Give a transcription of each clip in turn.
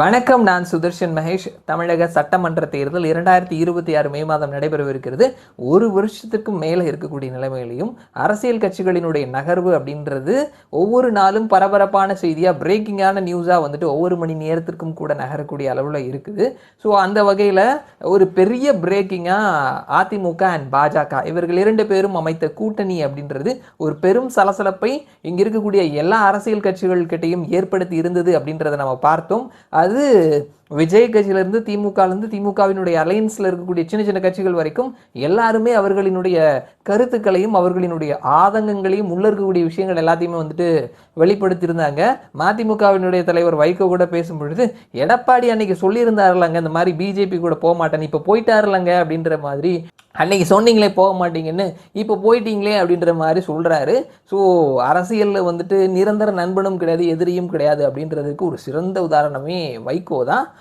வணக்கம் நான் சுதர்ஷன் மகேஷ். தமிழக சட்டமன்ற தேர்தல் இரண்டாயிரத்தி இருபத்தி ஆறு மே மாதம் நடைபெறவிருக்கிறது. ஒரு வருஷத்துக்கும் மேலே இருக்கக்கூடிய நிலைமையிலையும் அரசியல் கட்சிகளினுடைய நகர்வு அப்படின்றது ஒவ்வொரு நாளும் பரபரப்பான செய்தியாக பிரேக்கிங்கான நியூஸாக வந்துட்டு ஒவ்வொரு மணி நேரத்திற்கும் கூட நகரக்கூடிய அளவில் இருக்குது. ஸோ அந்த வகையில் ஒரு பெரிய பிரேக்கிங்காக அதிமுக அண்ட் பாஜக இவர்கள் இரண்டு பேரும் அமைத்த கூட்டணி அப்படின்றது ஒரு பெரும் சலசலப்பை இங்கே இருக்கக்கூடிய எல்லா அரசியல் கட்சிகள் கிட்டையும் ஏற்படுத்தி இருந்தது அப்படின்றத நம்ம பார்த்தோம். அது விஜய் கட்சியிலிருந்து திமுகலேருந்து திமுகவினுடைய அலையன்ஸில் இருக்கக்கூடிய சின்ன சின்ன கட்சிகள் வரைக்கும் எல்லாருமே அவர்களினுடைய கருத்துக்களையும் அவர்களினுடைய ஆதங்கங்களையும் உள்ள இருக்கக்கூடிய விஷயங்கள் எல்லாத்தையுமே வந்துட்டு வெளிப்படுத்தியிருந்தாங்க. மதிமுகவினுடைய தலைவர் வைகோ கூட பேசும் பொழுது எடப்பாடி அன்னைக்கு சொல்லியிருந்தாருலங்க இந்த மாதிரி பிஜேபி கூட போக மாட்டேன் இப்போ போயிட்டாருலங்க அப்படின்ற மாதிரி அன்னைக்கு சொன்னீங்களே போக மாட்டீங்கன்னு இப்போ போயிட்டீங்களே அப்படின்ற மாதிரி சொல்கிறாரு ஸோ அரசியலில் வந்துட்டு நிரந்தர நண்பனும் கிடையாது எதிரியும் கிடையாது அப்படின்றதுக்கு ஒரு சிறந்த உதாரணமே வைகோ தான்.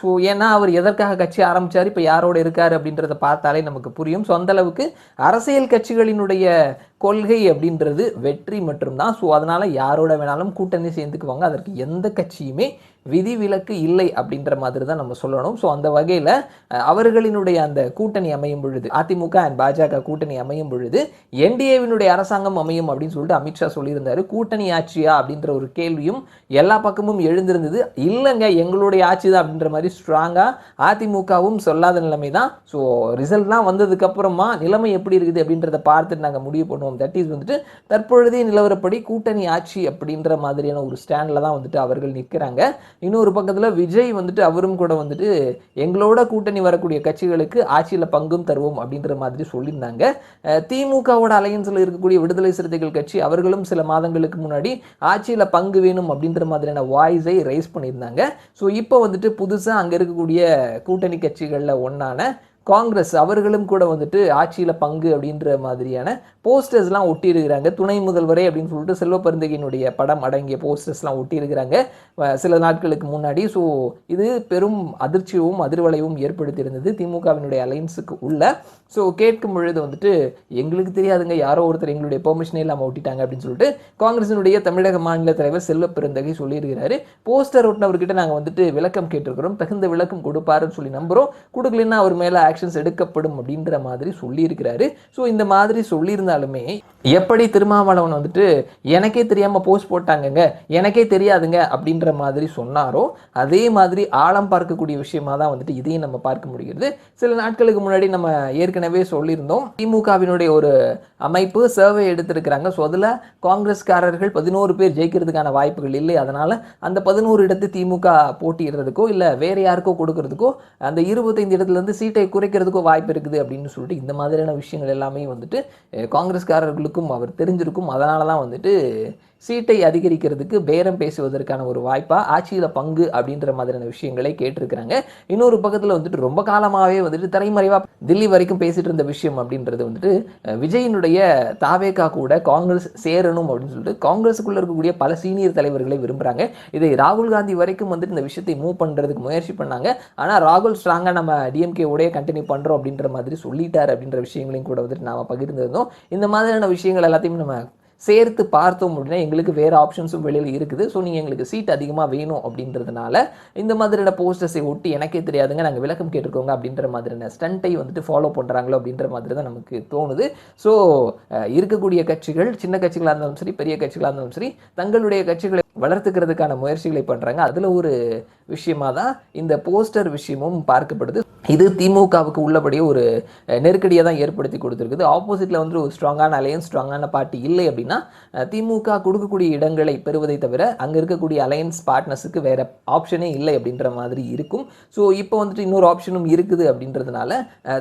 ஸோ ஏன்னா அவர் எதற்காக கட்சி ஆரம்பித்தார் இப்போ யாரோட இருக்கார் அப்படின்றத பார்த்தாலே நமக்கு புரியும். ஸோ அந்தளவுக்கு அரசியல் கட்சிகளினுடைய கொள்கை அப்படின்றது வெற்றி மட்டும்தான். ஸோ அதனால் யாரோட வேணாலும் கூட்டணி சேர்ந்துக்குவாங்க. அதற்கு எந்த கட்சியுமே விதிவிலக்கு இல்லை அப்படின்ற மாதிரி தான் நம்ம சொல்லணும். ஸோ அந்த வகையில் அவர்களினுடைய அந்த கூட்டணி அமையும் பொழுது அதிமுக அண்ட் பாஜக கூட்டணி அமையும் பொழுது என்டிஏவினுடைய அரசாங்கம் அமையும் அப்படின்னு சொல்லிட்டு அமித்ஷா சொல்லியிருந்தாரு. கூட்டணி ஆட்சியா அப்படின்ற ஒரு கேள்வியும் எல்லா பக்கமும் எழுந்திருந்தது. இல்லைங்க எங்களுடைய ஆட்சி தான் அப்படின்ற மாதிரி ஸ்ட்ராங்காக அதிமுகவும் சொல்லாத நிலைமை தான் ஸோ ரிசல்ட்லாம் வந்ததுக்கப்புறமா நிலைமை எப்படி இருக்குது அப்படின்றத பார்த்துட்டு நாங்கள் முடிவு பண்ணுவோம். தட் இஸ் வந்துட்டு தற்பொழுதைய நிலவரப்படி கூட்டணி ஆட்சி அப்படின்ற மாதிரியான ஒரு ஸ்டாண்டில் தான் வந்துட்டு அவர்கள் நிற்கிறாங்க. இன்னொரு பக்கத்தில் விஜய் வந்துட்டு அவரும் கூட வந்துட்டு எங்களோட கூட்டணி வரக்கூடிய கட்சிகளுக்கு ஆட்சியில் பங்கும் தருவோம் அப்படின்ற மாதிரி சொல்லியிருந்தாங்க. திமுகவோட அலையன்ஸில் இருக்கக்கூடிய விடுதலை சிறுத்தைகள் கட்சி அவர்களும் சில மாதங்களுக்கு முன்னாடி ஆட்சியில் பங்கு வேணும் அப்படின்ற மாதிரியான வாய்ஸை ரைஸ் பண்ணியிருந்தாங்க. ஸோ இப்போ வந்துட்டு புதுசாக அங்கே இருக்கக்கூடிய கூட்டணி கட்சிகளில் ஒன்றான காங்கிரஸ் அவர்களும் கூட வந்துட்டு ஆட்சியில் பங்கு அப்படின்ற மாதிரியான போஸ்டர்ஸ்லாம் ஒட்டியிருக்கிறாங்க. துணை முதல்வரே அப்படின்னு சொல்லிட்டு செல்வ பருந்தகையினுடைய படம் அடங்கிய போஸ்டர்ஸ்லாம் ஒட்டியிருக்கிறாங்க. சில நாட்களுக்கு முன்னாடி. ஸோ இது பெரும் அதிர்ச்சியும் அதிர்வலையும் ஏற்படுத்தியிருந்தது திமுகவினுடைய அலைன்ஸுக்கு உள்ள. ஸோ கேட்கும் பொழுது வந்துட்டு எங்களுக்கு தெரியாதுங்க யாரோ ஒருத்தர் எங்களுடைய பெர்மிஷனே இல்லாமல் ஒட்டிட்டாங்க அப்படின்னு சொல்லிட்டு காங்கிரசினுடைய தமிழக மாநில தலைவர் செல்வ பெருந்தகை சொல்லியிருக்கிறாரு. போஸ்டர் ஒட்டினவர்கிட்ட நாங்கள் வந்துட்டு விளக்கம் கேட்டிருக்கிறோம். தகுந்த விளக்கம் கொடுப்பாருன்னு சொல்லி நம்புகிறோம் கொடுக்கலன்னா அவர் மேலே ஆக்ஷன்ஸ் எடுக்கப்படும் அப்படின்ற மாதிரி சொல்லியிருக்கிறாரு. ஸோ இந்த மாதிரி சொல்லியிருந்தாலுமே எப்படி திருமாவளவன் வந்துட்டு எனக்கே தெரியாமல் போஸ்ட் போட்டாங்கங்க எனக்கே தெரியாதுங்க அப்படின்ற மாதிரி சொன்னாரோ அதே மாதிரி ஆழம் பார்க்கக்கூடிய விஷயமா தான் வந்துட்டு இதையும் நம்ம பார்க்க முடிகிறது. சில நாட்களுக்கு முன்னாடி நம்ம ஏற்கனவே சொல்லியிருந்தோம் திமுகவினுடைய ஒரு அமைப்பு சர்வே எடுத்திருக்கிறாங்க. ஸோ அதில் காங்கிரஸ்காரர்கள் பதினோரு பேர் ஜெயிக்கிறதுக்கான வாய்ப்புகள் இல்லை. அதனால் அந்த பதினோரு இடத்து திமுக போட்டியிடுறதுக்கோ இல்லை வேறு யாருக்கோ கொடுக்கறதுக்கோ அந்த இருபத்தைந்து இடத்துலேருந்து சீட்டை குறை குறைக்கிறதுக்கோ வாய்ப்பு இருக்குது அப்படின்னு சொல்லிட்டு இந்த மாதிரியான விஷயங்கள் எல்லாமே வந்துட்டு காங்கிரஸ்காரர்களுக்கும் அவர் தெரிஞ்சிருக்கும். அதனால தான் வந்துட்டு சீட்டை அதிகரிக்கிறதுக்கு பேரம் பேசுவதற்கான ஒரு வாய்ப்பாக ஆட்சியில் பங்கு அப்படின்ற மாதிரியான விஷயங்களை கேட்டிருக்கிறாங்க. இன்னொரு பக்கத்தில் வந்துட்டு ரொம்ப காலமாகவே வந்துட்டு தலைமறைவாக தில்லி வரைக்கும் பேசிட்டு இருந்த விஷயம் அப்படின்றது வந்துட்டு விஜயினுடைய தாவேக்கா கூட காங்கிரஸ் சேரணும் அப்படின்னு சொல்லிட்டு காங்கிரஸுக்குள்ளே இருக்கக்கூடிய பல சீனியர் தலைவர்களை விரும்புகிறாங்க இதை ராகுல் காந்தி வரைக்கும் வந்துட்டு இந்த விஷயத்தை மூவ் பண்ணுறதுக்கு முயற்சி பண்ணாங்க. ஆனால் ராகுல் ஸ்ட்ராங்காக நம்ம டிஎம்கே உடைய கண்டினியூ பண்ணுறோம் அப்படின்ற மாதிரி சொல்லிட்டார் அப்படின்ற விஷயங்களையும் கூட வந்துட்டு நாம் பகிர்ந்திருந்தோம். இந்த மாதிரியான விஷயங்கள் எல்லாத்தையும் நம்ம சேர்த்து பார்த்தோம் அப்படின்னா எங்களுக்கு வேறு ஆப்ஷன்ஸும் வெளியில் இருக்குது. ஸோ நீங்கள் எங்களுக்கு சீட் அதிகமாக வேணும் அப்படின்றதுனால இந்த மாதிரியான போஸ்டர்ஸை ஒட்டி எனக்கே தெரியாதுங்க. நாங்கள் விளக்கம் கேட்டிருக்கோங்க அப்படின்ற மாதிரியான ஸ்டண்ட்டை வந்துட்டு ஃபாலோ பண்ணுறாங்களோ அப்படின்ற மாதிரி தான் நமக்கு தோணுது. ஸோ இருக்கக்கூடிய கட்சிகள் சின்ன கட்சிகளாக இருந்தாலும் சரி பெரிய கட்சிகளாக இருந்தாலும் சரி தங்களுடைய கட்சிகளை வளர்த்துக்கிறதுக்கான முயற்சிகளை பண்ணுறாங்க அதில் ஒரு விஷயமாக தான் இந்த போஸ்டர் விஷயமும் பார்க்கப்படுது. இது திமுகவுக்கு உள்ளபடியே ஒரு நெருக்கடியை தான் ஏற்படுத்தி கொடுத்துருக்குது. ஆப்போசிட்டில் வந்து ஒரு ஸ்ட்ராங்கான அலையன்ஸ் ஸ்ட்ராங்கான பார்ட்டி இல்லை அப்படின்னா திமுக கொடுக்கக்கூடிய இடங்களை பெறுவதை தவிர அங்கே இருக்கக்கூடிய அலையன்ஸ் பார்ட்னர்ஸுக்கு வேறு ஆப்ஷனே இல்லை அப்படின்ற மாதிரி இருக்கும். ஸோ இப்போ வந்துட்டு இன்னொரு ஆப்ஷனும் இருக்குது அப்படின்றதுனால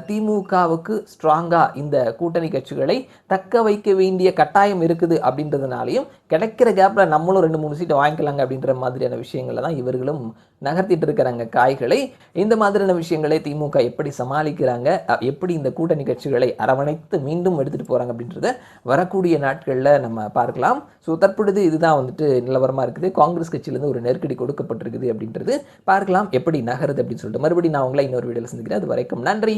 திமுகவுக்கு ஸ்ட்ராங்காக இந்த கூட்டணி கட்சிகளை தக்க வைக்க வேண்டிய கட்டாயம் இருக்குது அப்படின்றதுனாலையும் கிடைக்கிற கேப்பில் நம்மளும் ரெண்டு மூணு சீட்டை வாங்கிக்கலாங்க அப்படின்ற மாதிரியான விஷயங்களை தான் இவர்களும் நகர்த்திட்டு இருக்கிறாங்க. காய்களை இந்த மாதிரியான விஷயங்களை திமுக எப்படி சமாளிக்கிறாங்க எப்படி இந்த கூட்டணி கட்சிகளை அரவணைத்து மீண்டும் எடுத்துகிட்டு போகிறாங்க அப்படின்றத வரக்கூடிய நாட்களில் நம்ம பார்க்கலாம். ஸோ தற்பொழுது இதுதான் வந்துட்டு நிலவரமாக இருக்குது. காங்கிரஸ் கட்சியிலேருந்து ஒரு நெருக்கடி கொடுக்கப்பட்டிருக்குது அப்படின்றது பார்க்கலாம். எப்படி நகருது அப்படின்னு சொல்லிட்டு மறுபடியும் நான் உங்களை இன்னொரு வீடியோவில் சந்திக்கிறேன். அது வரைக்கும் நன்றி.